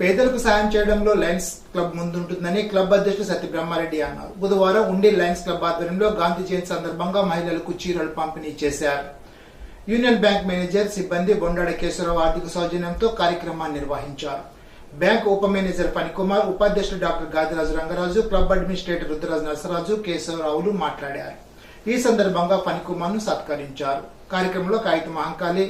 పేదలకు సాయం చేయడంలో లయన్స్ క్లబ్ ముందుంటుందని క్లబ్ అధ్యక్షుడు సత్య బ్రహ్మారెడ్డి అన్నారు. బుధవారం ఉండి లయన్స్ క్లబ్ ఆధ్వర్యంలో గాంధీ జయంతి సందర్భంగా మహిళలకు చీరలు పంపిణీ చేశారు. యూనియన్ బ్యాంక్ మేనేజర్ సిబ్బంది బొండాడ కేశవరావు ఆర్థిక సౌజన్యంతో కార్యక్రమాన్ని నిర్వహించారు. బ్యాంక్ ఉప మేనేజర్ పనికుమార్ ఉపాధ్యక్షుడు doctor Gadiraju Rangaraju club administrator Rudraraju Narasaraju కేశవరావులు మాట్లాడారు. ఈ సందర్భంగా పనికుమార్ను సత్కరించారు. కార్యక్రమంలో కాగితం మహంకాళి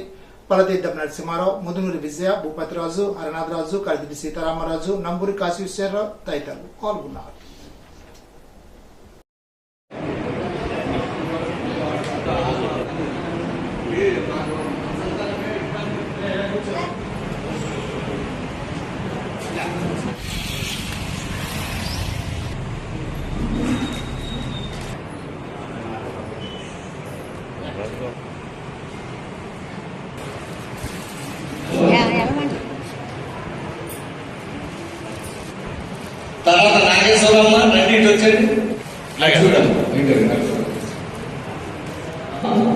పలతీర్థం నరసింహారావు ముదునూరి విజయ భూపతిరాజు హరనాథరాజు కడిదిరి సీతారామరాజు నంబూరి కాశీశ్వరరావు తదితరులు పాల్గొన్నారు. తర్వాత నాగేశ్వరమ్మ రండి ఇటు వచ్చండి చూడండి.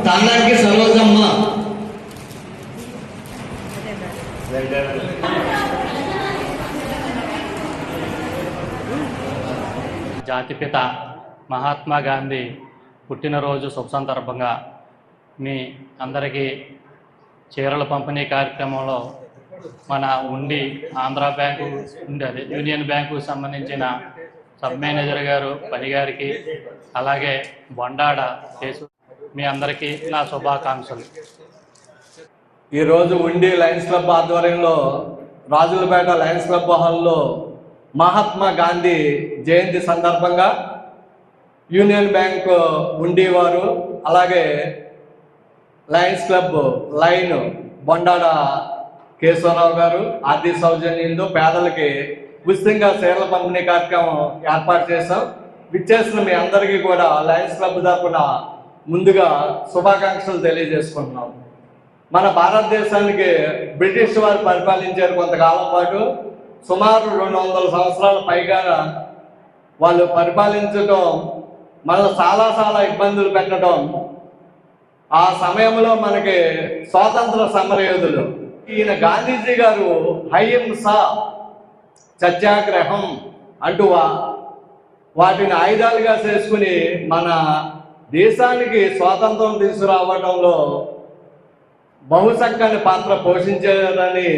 తాండాకి సరోజమ్మ జాతిపిత మహాత్మా గాంధీ పుట్టినరోజు శుభ సందర్భంగా మీ అందరికీ చీరల పంపిణీ కార్యక్రమంలో మన ఉండి ఆంధ్ర బ్యాంకు ఉండాలి యూనియన్ బ్యాంకు సంబంధించిన సబ్ మేనేజర్ గారు పని గారికి అలాగే బొండాడ చేసు మీ అందరికీ నా శుభాకాంక్షలు. ఈరోజు ఉండి లయన్స్ క్లబ్ ఆధ్వర్యంలో రాజులపేట లయన్స్ క్లబ్ హాల్లో మహాత్మా గాంధీ జయంతి సందర్భంగా యూనియన్ బ్యాంక్ ఉండి వారు అలాగే lions club line Bondada Keshavarao గారు ఆర్థిక సౌజన్యంతో పేదలకి ఉచితంగా సేవల పంపిణీ కార్యక్రమం ఏర్పాటు చేశాం. విచ్చేసిన మీ అందరికీ కూడా లయన్స్ క్లబ్ తరఫున ముందుగా శుభాకాంక్షలు తెలియజేసుకుంటున్నాం. మన భారతదేశానికి బ్రిటిష్ వారు పరిపాలించారు కొంతకాలం పాటు. సుమారు రెండు వందల సంవత్సరాల పైగా వాళ్ళు పరిపాలించడం మనల్ని చాలా చాలా ఇబ్బందులు పెట్టడం ఆ సమయంలో మనకి స్వాతంత్ర సమరయోధులు ఈయన గాంధీజీ గారు హైంస సత్యాగ్రహం అంటూ వాటిని ఆయుధాలుగా చేసుకుని మన దేశానికి స్వాతంత్రం తీసుకురావడంలో బహుచక్కని పాత్ర పోషించారని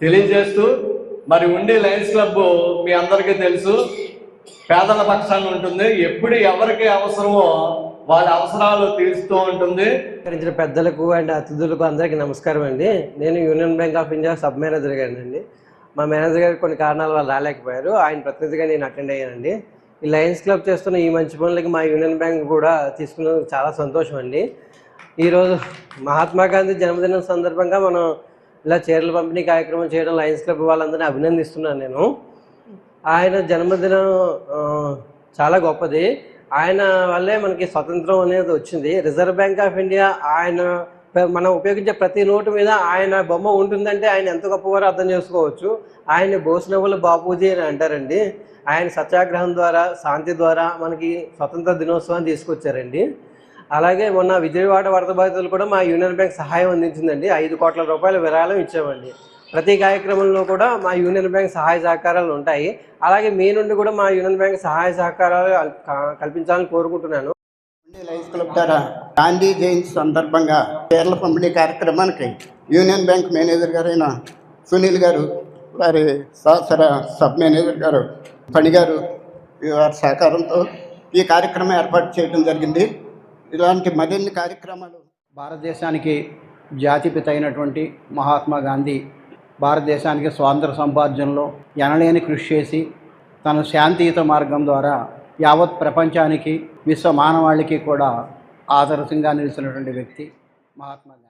తెలియజేస్తూ మరి ఉండే లయన్స్ క్లబ్ మీ అందరికీ తెలుసు పేదల పక్షాన్ని ఉంటుంది. ఎప్పుడు ఎవరికి అవసరమో వాళ్ళ అవసరాలు తీరుస్తూ ఉంటుంది. సత్కరించిన పెద్దలకు అండ్ అతిథులకు అందరికీ నమస్కారం అండి. నేను union bank of India sub manager గారినండి మా మేనేజర్ గారు కొన్ని కారణాల వల్ల రాలేకపోయారు. ఆయన ప్రతినిధిగా నేను అటెండ్ అయ్యానండి. ఈ లయన్స్ క్లబ్ చేస్తున్న ఈ మంచి పనులకి మా యూనియన్ బ్యాంక్ కూడా తీసుకున్నందుకు చాలా సంతోషం అండి. ఈరోజు మహాత్మా గాంధీ జన్మదినం సందర్భంగా మనం ఇలా చీరల పంపిణీ కార్యక్రమం చేయడం లయన్స్ క్లబ్ వాళ్ళందరినీ అభినందిస్తున్నాను నేను. ఆయన జన్మదినం చాలా గొప్పది. ఆయన వల్లే మనకి స్వతంత్రం అనేది వచ్చింది. రిజర్వ్ బ్యాంక్ ఆఫ్ ఇండియా ఆయన మనం ఉపయోగించే ప్రతి నోటు మీద ఆయన బొమ్మ ఉంటుందంటే ఆయన ఎంత గొప్పవారో అర్థం చేసుకోవచ్చు. ఆయన బోసినవుల బాపూజీ అని అంటారండి. ఆయన సత్యాగ్రహం ద్వారా శాంతి ద్వారా మనకి స్వతంత్ర దినోత్సవాన్ని తీసుకొచ్చారండి. అలాగే మొన్న విజయవాడ వరద బాధితులు కూడా మా యూనియన్ బ్యాంక్ సహాయం అందించిందండి. ఐదు కోట్ల రూపాయల విరాళం ఇచ్చామండి. ప్రతి కార్యక్రమంలో కూడా మా యూనియన్ బ్యాంక్ సహాయ సహకారాలు ఉంటాయి. అలాగే మీ నుండి కూడా మా యూనియన్ బ్యాంక్ సహాయ సహకారాలు కల్పించాలని కోరుకుంటున్నాను. లైఫ్ క్లబ్ ద్వారా గాంధీ జయంతి సందర్భంగా కేరళ పంపిణీ కార్యక్రమానికి యూనియన్ బ్యాంక్ మేనేజర్ గారైన సునీల్ గారు వారి సహసర సబ్ మేనేజర్ గారు పని గారు వారి సహకారంతో ఈ కార్యక్రమం ఏర్పాటు చేయడం జరిగింది. ఇలాంటి మరిన్ని కార్యక్రమాలు భారతదేశానికి జాతిపిత అయినటువంటి మహాత్మా గాంధీ భారతదేశానికి స్వాతంత్ర సంపాదనలో ఎనలేని కృషి చేసి తన శాంతియుత మార్గం ద్వారా యావత్ ప్రపంచానికి విశ్వ మానవాళికి కూడా ఆదర్శంగా నిలిచినటువంటి వ్యక్తి మహాత్మా గాంధీ.